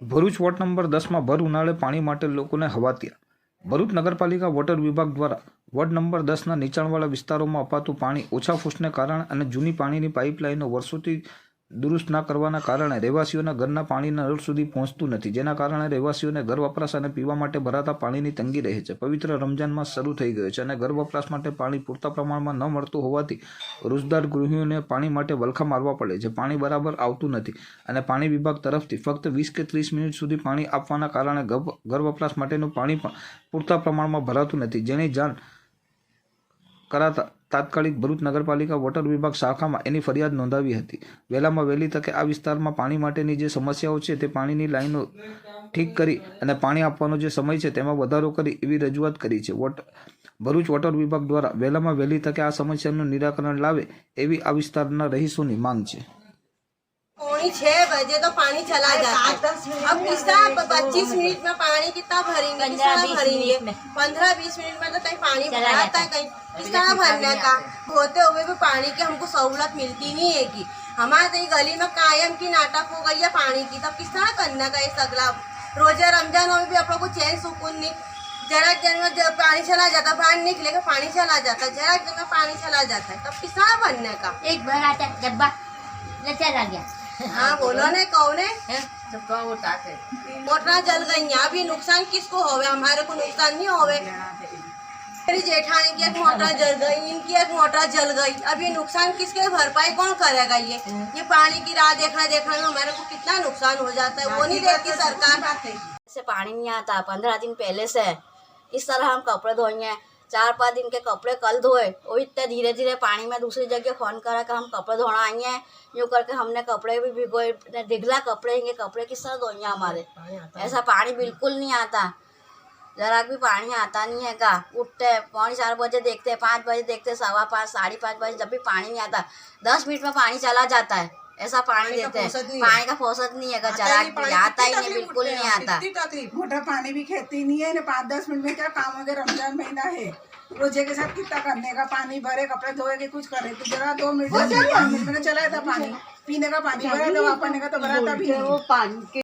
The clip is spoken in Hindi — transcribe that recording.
ભરૂચ વોર્ડ નંબર દસમાં ભર ઉનાળે પાણી માટે લોકોને હવાત્યા ભરૂચ નગરપાલિકા વોટર વિભાગ દ્વારા વોર્ડ નંબર દસના નીચાણવાળા વિસ્તારોમાં અપાતું પાણી ઓછા ફૂસને કારણે અને જૂની પાણીની પાઇપલાઇનો વર્ષોથી દુરુસ્ત ના કરવાના કારણે રહેવાસીઓના ઘરના પાણીના નળ સુધી પહોંચતું નથી, જેના કારણે રહેવાસીઓને ઘર વપરાશ અને પીવા માટે ભરાતા પાણીની તંગી રહે છે. પવિત્ર રમજાનમાં શરૂ થઈ ગયો છે અને ઘર વપરાશ માટે પાણી પૂરતા પ્રમાણમાં ન મળતું હોવાથી રોજદાર ગૃહિણીઓને પાણી માટે વલખા મારવા પડે છે. પાણી બરાબર આવતું નથી અને પાણી વિભાગ તરફથી ફક્ત વીસ કે ત્રીસ મિનિટ સુધી પાણી આપવાના કારણે ઘર વપરાશ માટેનું પાણી પણ પૂરતા પ્રમાણમાં ભરાતું નથી. જેની જાણ કરાતા તાત્કાલિક ભરૂચ નગરપાલિકા વોટર વિભાગ શાખામાં એની ફરિયાદ નોંધાવી હતી. વહેલામાં વહેલી તકે આ વિસ્તારમાં પાણી માટેની જે સમસ્યાઓ છે તે પાણીની લાઈનો ઠીક કરી અને પાણી આપવાનો જે સમય છે તેમાં વધારો કરી એવી રજૂઆત કરી છે. વોટર ભરૂચ વોટર વિભાગ દ્વારા વહેલામાં વહેલી તકે આ સમસ્યાનું નિરાકરણ લાવે એવી આ વિસ્તારના રહીશોની માંગ છે. पौनी छह बजे तो पानी चला जाता है। अब कितना पच्चीस मिनट में पानी कितना भरेंगे किस भरेंगे? पंद्रह बीस मिनट में तो कहीं पानी भराता है। कहीं किस तरह भरने का? होते हुए भी पानी की हमको सहूलत मिलती नहीं है कि। हमारे तो गली में कायम की नाटक हो गई है पानी की तब किस तरह करने का ये सगला? रोज़े रमज़ान में भी आप लोग को चैन सुकून नहीं। जरा जन में जब पानी चला जाता बाहर निकलेगा पानी चला जाता जरा जन में पानी चला जाता है तब किस तरह भरने का? एक भर आता डब्बा चला गया। हाँ बोलो ने कौन है? मोटरा जल गई हैं। अभी नुकसान किसको होवे? हमारे को नुकसान नहीं होवे। मेरी जेठानी की एक मोटर जल गई इनकी एक मोटर जल गई। अब ये नुकसान किसके भरपाई कौन करेगा ये? ये पानी की राह देखना देखने में हमारे को कितना नुकसान हो जाता है। वो नहीं देखती सरकार से पानी नहीं आता पंद्रह दिन पहले से। इस तरह हम कपड़े धोएँगे चार पाँच दिन के कपड़े कल धोए वो इतने धीरे धीरे पानी में दूसरी जगह फ़ोन करा कि हम कपड़े धोना आएँगे यूँ करके हमने कपड़े भी भिगोए ढिगला कपड़े हैं कपड़े किस तरह धोएँगे हमारे। ऐसा पानी बिल्कुल नहीं आता। जरा भी पानी आता नहीं है का। उठते हैं, पौने चार बजे देखते हैं, पाँच बजे देखते हैं, सवा पाँच साढ़े पाँच बजे जब भी पानी नहीं आता दस मिनट में पानी चला जाता है। ऐसा पानी देते हैं। पानी का फौसत नहीं है अगर आता ही नहीं बिल्कुल नहीं आता। मोटर पानी भी खेती नहीं है ना पाँच दस मिनट में क्या काम हो गया रमज़ान महीना है। रोज़े के साथ कितना करने का पानी भरे कपड़े धोए के कुछ करे तो जरा दो मिनट चलाया मिनट में चला था पानी। पीने का पानी भरा तो पाने का तो भरा था भी नहीं।